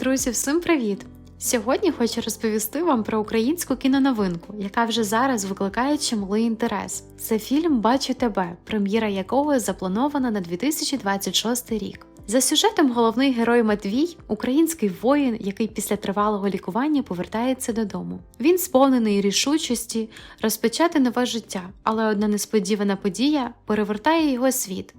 Друзі, всім привіт! Сьогодні хочу розповісти вам про українську кіноновинку, яка вже зараз викликає чималий інтерес. Це фільм Бачу тебе, прем'єра якого запланована на 2026 рік. За сюжетом головний герой Матвій український воїн, який після тривалого лікування повертається додому. Він сповнений рішучості розпочати нове життя, але одна несподівана подія перевертає його світ.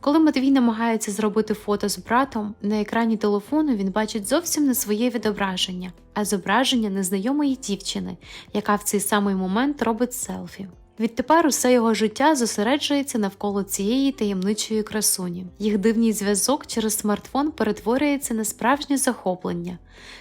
Коли Матвій намагається зробити фото з братом, на екрані телефону він бачить зовсім не своє відображення, а зображення незнайомої дівчини, яка в цей самий момент робить селфі. Відтепер усе його життя зосереджується навколо цієї таємничої красуні. Їх дивний зв'язок через смартфон перетворюється на справжнє захоплення.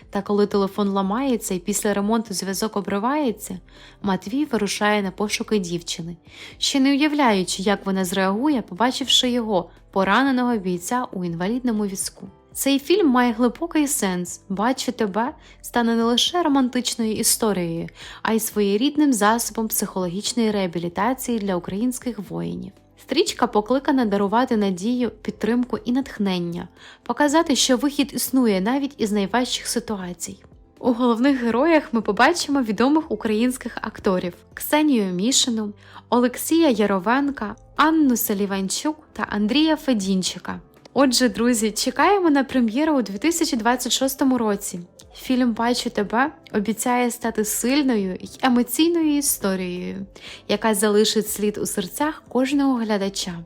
Та коли телефон ламається і після ремонту зв'язок обривається, Матвій вирушає на пошуки дівчини, ще не уявляючи, як вона зреагує, побачивши його, пораненого бійця у інвалідному візку. Цей фільм має глибокий сенс. Бачу тебе стане не лише романтичною історією, а й своєрідним засобом психологічної реабілітації для українських воїнів. Стрічка покликана дарувати надію, підтримку і натхнення, показати, що вихід існує навіть із найважчих ситуацій. У головних героях ми побачимо відомих українських акторів Ксенію Мішину, Олексія Яровенка, Анну Саліванчук та Андрія Федінчика. Отже, друзі, чекаємо на прем'єру у 2026 році. Фільм Бачу тебе обіцяє стати сильною й емоційною історією, яка залишить слід у серцях кожного глядача.